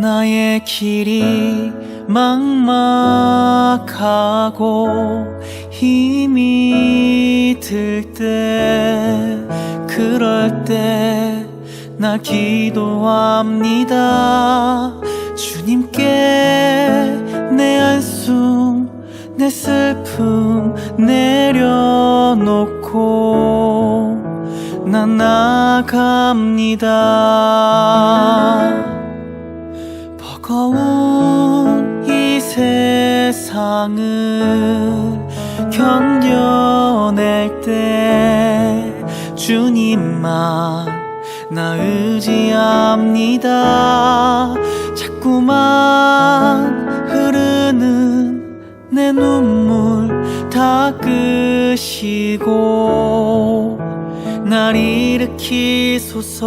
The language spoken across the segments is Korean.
나의 길이 막막하고 힘이 들 때 그럴 때 나 기도합니다. 주님께 내 한숨 내 슬픔 내려놓고 난 나갑니다 세상을 견뎌낼 때 주님만 나 의지합니다. 자꾸만 흐르는 내 눈물 닦으시고 날 일으키소서.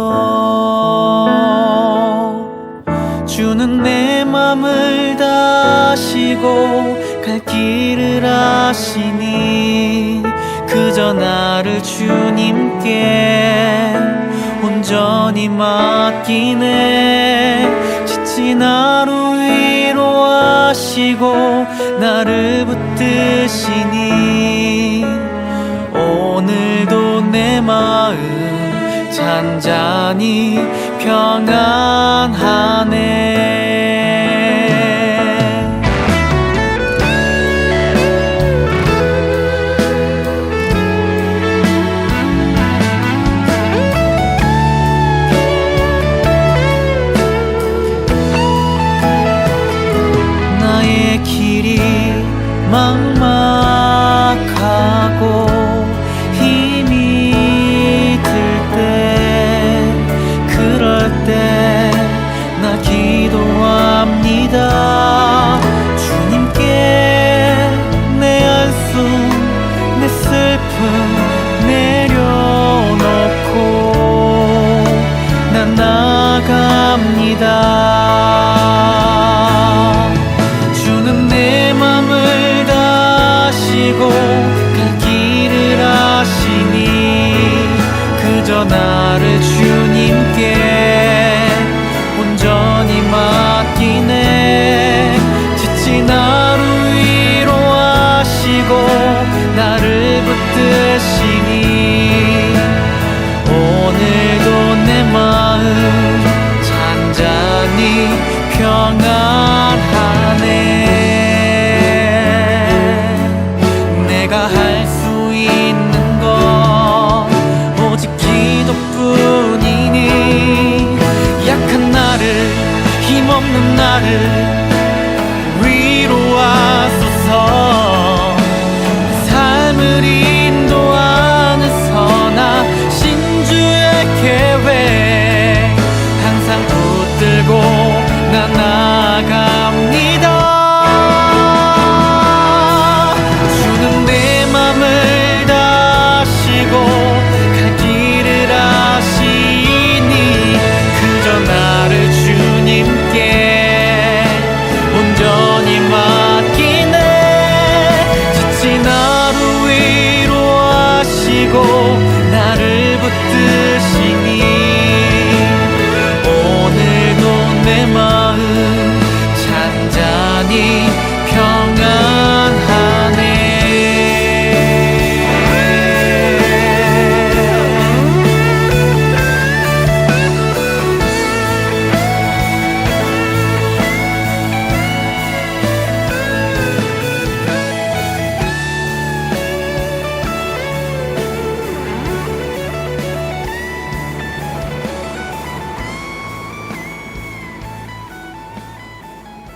주는 내 맘을 다시고 갈 길을 아시니 그저 나를 주님께 온전히 맡기네. 지친 하루 위로하시고 나를 붙드시니 오늘도 내 마음 잔잔히 평안하네 막 붙드시니 오늘도 내 마음 잔잔히 평안하네. 내가 할 수 있는 건 오직 기도뿐이니 약한 나를 힘없는 나를 위로하소서. 삶을 주시고 나를 붙드시니.